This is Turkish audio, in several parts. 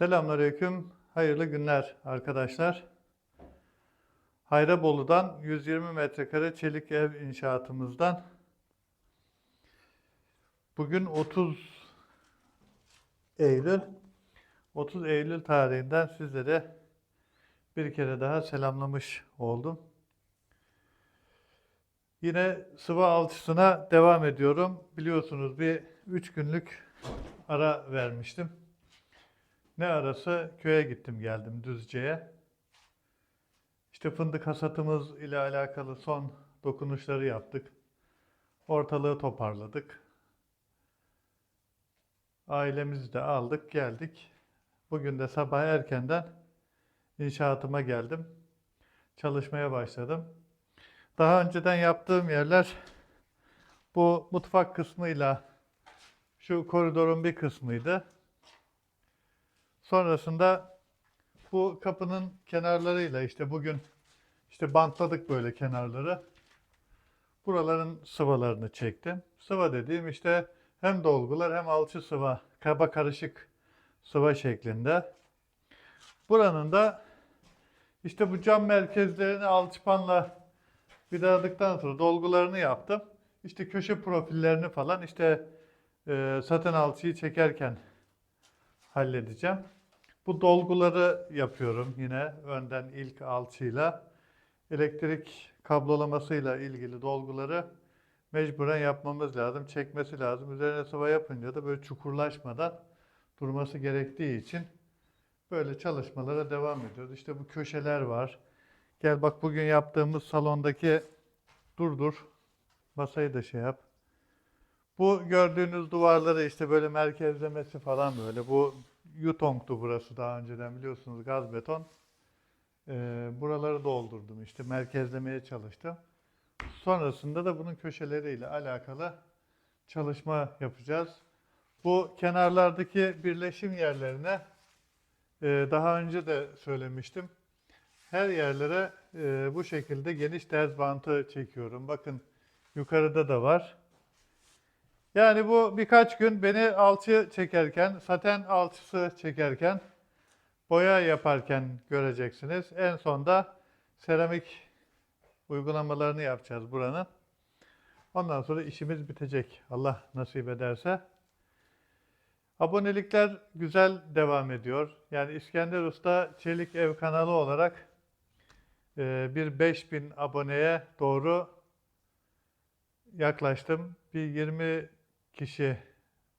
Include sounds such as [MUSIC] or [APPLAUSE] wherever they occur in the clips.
Selamünaleyküm. Hayırlı günler arkadaşlar. Hayrabolu'dan 120 metrekare çelik ev inşaatımızdan bugün 30 Eylül 30 Eylül tarihinden sizlere bir kere daha selamlamış oldum. Yine sıvı alçısına devam ediyorum. Biliyorsunuz bir 3 günlük ara vermiştim. Ne arası? Köye gittim geldim Düzce'ye. İşte fındık hasatımız ile alakalı son dokunuşları yaptık. Ortalığı toparladık. Ailemizi de aldık, geldik. Bugün de sabah erkenden inşaatıma geldim. Çalışmaya başladım. Daha önceden yaptığım yerler bu mutfak kısmıyla şu koridorun bir kısmıydı. Sonrasında bu kapının kenarlarıyla işte bugün işte bantladık böyle kenarları. Buraların sıvalarını çektim. Sıva dediğim işte hem dolgular hem alçı sıva, kaba karışık sıva şeklinde. Buranın da işte bu cam merkezlerini alçıpanla vidaladıktan sonra dolgularını yaptım. İşte köşe profillerini falan işte e, saten alçıyı çekerken halledeceğim. Bu dolguları yapıyorum yine önden ilk alçıyla. Elektrik kablolamasıyla ilgili dolguları mecburen yapmamız lazım. Çekmesi lazım. Üzerine sıva yapınca da böyle çukurlaşmadan durması gerektiği için böyle çalışmalara devam ediyoruz. İşte bu köşeler var. Gel bak bugün yaptığımız salondaki dur dur masayı da şey yap. Bu gördüğünüz duvarları işte böyle merkezlemesi falan böyle. Bu Yutong'tu burası daha önceden biliyorsunuz gaz beton. Ee, buraları doldurdum işte merkezlemeye çalıştım. Sonrasında da bunun köşeleriyle alakalı çalışma yapacağız. Bu kenarlardaki birleşim yerlerine e, daha önce de söylemiştim. Her yerlere e, bu şekilde geniş dez bantı çekiyorum. Bakın yukarıda da var. Yani bu birkaç gün beni alçı çekerken, saten alçısı çekerken, boya yaparken göreceksiniz. En sonda seramik uygulamalarını yapacağız buranın. Ondan sonra işimiz bitecek. Allah nasip ederse. Abonelikler güzel devam ediyor. Yani İskender Usta Çelik Ev kanalı olarak e, bir 5000 aboneye doğru yaklaştım. Bir 20 kişi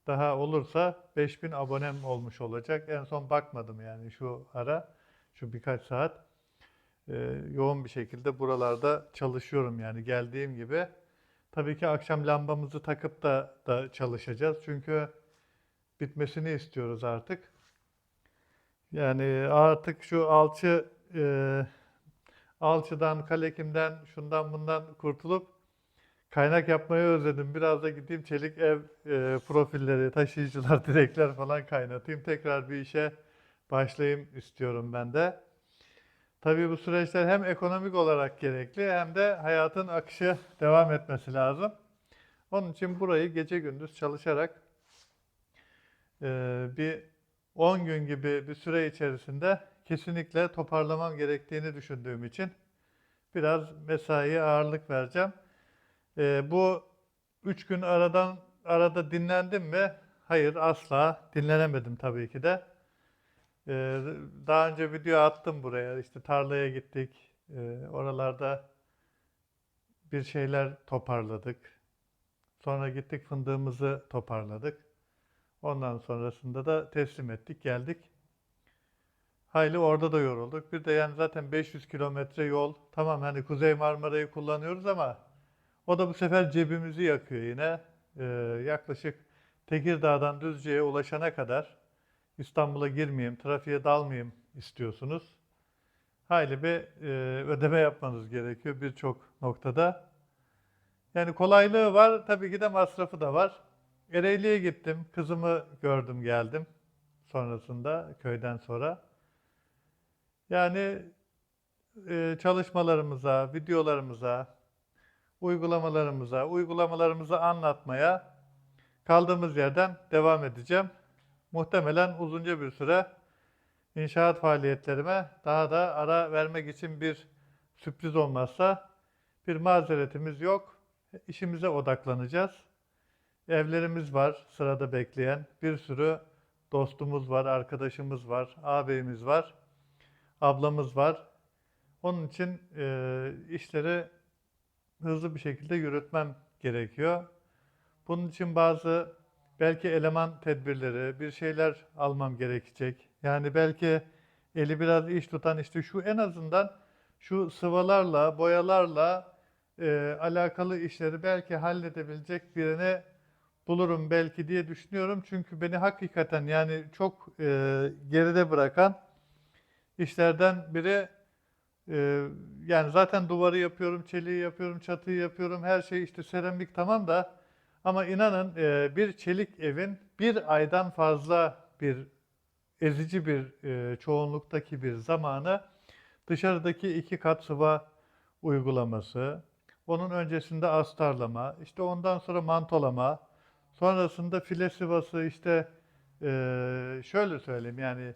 daha olursa 5000 abonem olmuş olacak. En son bakmadım yani şu ara, şu birkaç saat e, yoğun bir şekilde buralarda çalışıyorum yani geldiğim gibi. Tabii ki akşam lambamızı takıp da, da çalışacağız. Çünkü bitmesini istiyoruz artık. Yani artık şu alçı e, alçıdan, kalekimden, şundan bundan kurtulup kaynak yapmayı özledim. Biraz da gideyim çelik ev e, profilleri, taşıyıcılar, [LAUGHS] direkler falan kaynatayım. Tekrar bir işe başlayayım istiyorum ben de. Tabii bu süreçler hem ekonomik olarak gerekli hem de hayatın akışı devam etmesi lazım. Onun için burayı gece gündüz çalışarak e, bir 10 gün gibi bir süre içerisinde kesinlikle toparlamam gerektiğini düşündüğüm için biraz mesaiye ağırlık vereceğim. Ee, bu üç gün aradan arada dinlendim mi? Hayır asla dinlenemedim tabii ki de. Ee, daha önce video attım buraya. İşte tarlaya gittik. Ee, oralarda bir şeyler toparladık. Sonra gittik fındığımızı toparladık. Ondan sonrasında da teslim ettik, geldik. Hayli orada da yorulduk. Bir de yani zaten 500 kilometre yol. Tamam hani Kuzey Marmara'yı kullanıyoruz ama o da bu sefer cebimizi yakıyor yine. Ee, yaklaşık Tekirdağ'dan Düzce'ye ulaşana kadar İstanbul'a girmeyeyim, trafiğe dalmayayım istiyorsunuz. Hayli bir e, ödeme yapmanız gerekiyor birçok noktada. Yani kolaylığı var, tabii ki de masrafı da var. Ereğli'ye gittim, kızımı gördüm geldim sonrasında köyden sonra. Yani e, çalışmalarımıza, videolarımıza, uygulamalarımıza, uygulamalarımızı anlatmaya kaldığımız yerden devam edeceğim. Muhtemelen uzunca bir süre inşaat faaliyetlerime daha da ara vermek için bir sürpriz olmazsa bir mazeretimiz yok. İşimize odaklanacağız. Evlerimiz var sırada bekleyen. Bir sürü dostumuz var, arkadaşımız var, ağabeyimiz var, ablamız var. Onun için e, işleri hızlı bir şekilde yürütmem gerekiyor. Bunun için bazı belki eleman tedbirleri, bir şeyler almam gerekecek. Yani belki eli biraz iş tutan işte şu en azından şu sıvalarla, boyalarla e, alakalı işleri belki halledebilecek birini bulurum belki diye düşünüyorum. Çünkü beni hakikaten yani çok e, geride bırakan işlerden biri e, yani zaten duvarı yapıyorum, çeliği yapıyorum, çatıyı yapıyorum, her şey işte seramik tamam da ama inanın e, bir çelik evin bir aydan fazla bir ezici bir e, çoğunluktaki bir zamanı dışarıdaki iki kat sıva uygulaması, onun öncesinde astarlama, işte ondan sonra mantolama, sonrasında file sıvası işte e, şöyle söyleyeyim yani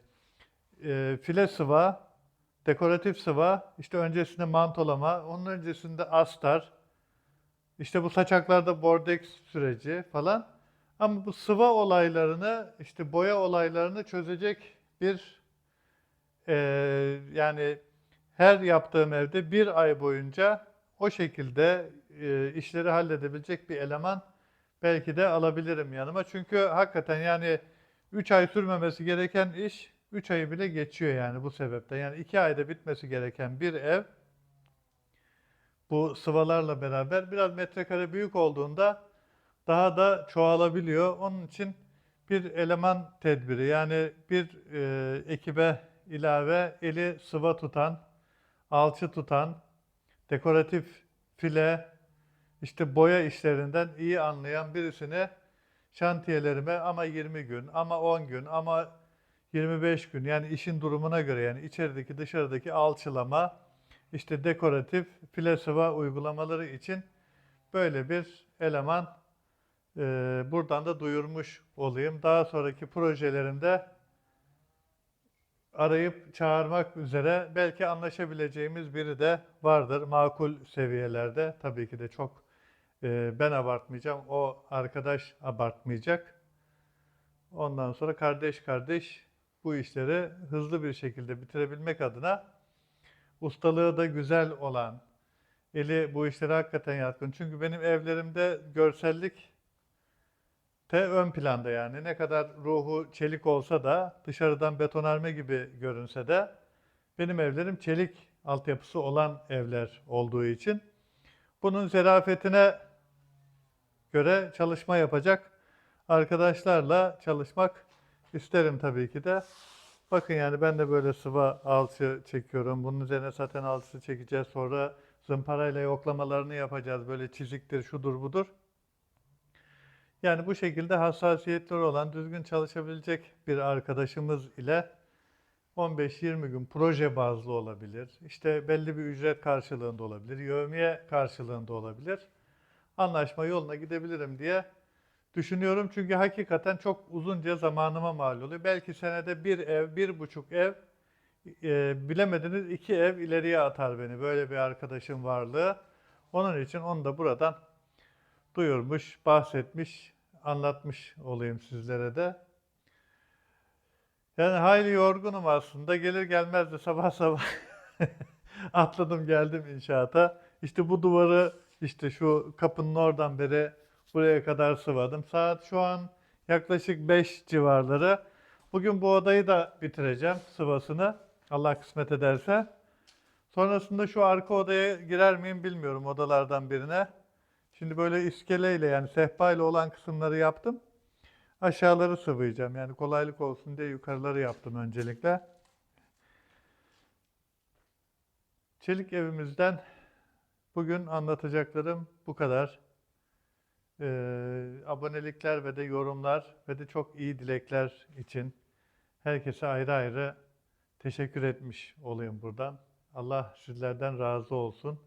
e, file sıva, dekoratif sıva, işte öncesinde mantolama, onun öncesinde astar, işte bu saçaklarda bordeks süreci falan. Ama bu sıva olaylarını, işte boya olaylarını çözecek bir e, yani her yaptığım evde bir ay boyunca o şekilde e, işleri halledebilecek bir eleman belki de alabilirim yanıma. Çünkü hakikaten yani 3 ay sürmemesi gereken iş 3 ayı bile geçiyor yani bu sebepten. Yani 2 ayda bitmesi gereken bir ev bu sıvalarla beraber biraz metrekare büyük olduğunda daha da çoğalabiliyor. Onun için bir eleman tedbiri yani bir e, ekibe ilave eli sıva tutan, alçı tutan, dekoratif file, işte boya işlerinden iyi anlayan birisini şantiyelerime ama 20 gün, ama 10 gün, ama 25 gün yani işin durumuna göre yani içerideki dışarıdaki alçılama, işte dekoratif sıva uygulamaları için böyle bir eleman e, buradan da duyurmuş olayım. Daha sonraki projelerimde arayıp çağırmak üzere belki anlaşabileceğimiz biri de vardır makul seviyelerde. Tabii ki de çok e, ben abartmayacağım, o arkadaş abartmayacak. Ondan sonra kardeş kardeş bu işleri hızlı bir şekilde bitirebilmek adına ustalığı da güzel olan, eli bu işlere hakikaten yatkın. Çünkü benim evlerimde görsellik te ön planda yani. Ne kadar ruhu çelik olsa da dışarıdan betonarme gibi görünse de benim evlerim çelik altyapısı olan evler olduğu için bunun zerafetine göre çalışma yapacak arkadaşlarla çalışmak isterim tabii ki de. Bakın yani ben de böyle sıva alçı çekiyorum. Bunun üzerine zaten alçı çekeceğiz. Sonra zımparayla yoklamalarını yapacağız. Böyle çiziktir, şudur budur. Yani bu şekilde hassasiyetleri olan, düzgün çalışabilecek bir arkadaşımız ile 15-20 gün proje bazlı olabilir. İşte belli bir ücret karşılığında olabilir. Yevmiye karşılığında olabilir. Anlaşma yoluna gidebilirim diye düşünüyorum. Çünkü hakikaten çok uzunca zamanıma mal oluyor. Belki senede bir ev, bir buçuk ev, e, bilemediniz iki ev ileriye atar beni. Böyle bir arkadaşım varlığı. Onun için onu da buradan duyurmuş, bahsetmiş, anlatmış olayım sizlere de. Yani hayli yorgunum aslında. Gelir gelmez de sabah sabah [LAUGHS] atladım geldim inşaata. İşte bu duvarı işte şu kapının oradan beri buraya kadar sıvadım. Saat şu an yaklaşık 5 civarları. Bugün bu odayı da bitireceğim sıvasını. Allah kısmet ederse. Sonrasında şu arka odaya girer miyim bilmiyorum odalardan birine. Şimdi böyle iskeleyle yani sehpa ile olan kısımları yaptım. Aşağıları sıvayacağım. Yani kolaylık olsun diye yukarıları yaptım öncelikle. Çelik evimizden bugün anlatacaklarım bu kadar. Ee, abonelikler ve de yorumlar ve de çok iyi dilekler için herkese ayrı ayrı teşekkür etmiş olayım buradan. Allah sizlerden razı olsun.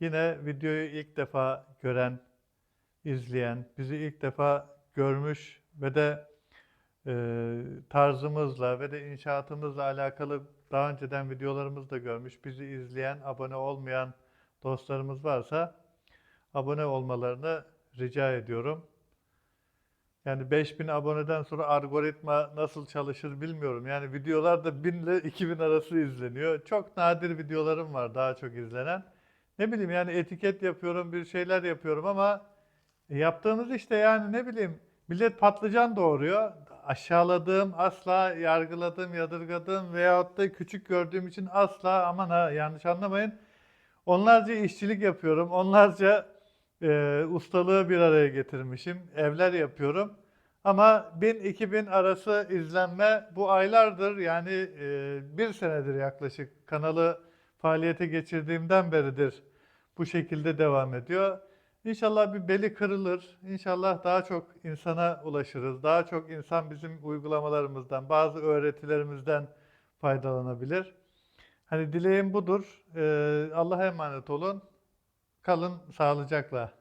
Yine videoyu ilk defa gören, izleyen, bizi ilk defa görmüş ve de e, tarzımızla ve de inşaatımızla alakalı daha önceden videolarımızı da görmüş, bizi izleyen, abone olmayan dostlarımız varsa abone olmalarını rica ediyorum. Yani 5000 aboneden sonra algoritma nasıl çalışır bilmiyorum. Yani videolar da 1000 ile 2000 arası izleniyor. Çok nadir videolarım var daha çok izlenen. Ne bileyim yani etiket yapıyorum, bir şeyler yapıyorum ama yaptığımız işte yani ne bileyim millet patlıcan doğuruyor. Aşağıladığım, asla yargıladığım, yadırgadığım veyahut da küçük gördüğüm için asla aman ha yanlış anlamayın. Onlarca işçilik yapıyorum. Onlarca e, ustalığı bir araya getirmişim. Evler yapıyorum. Ama 1000-2000 arası izlenme bu aylardır yani e, bir senedir yaklaşık kanalı faaliyete geçirdiğimden beridir bu şekilde devam ediyor. İnşallah bir beli kırılır. İnşallah daha çok insana ulaşırız. Daha çok insan bizim uygulamalarımızdan, bazı öğretilerimizden faydalanabilir. Hani dileğim budur. Ee, Allah'a emanet olun. Kalın sağlıcakla.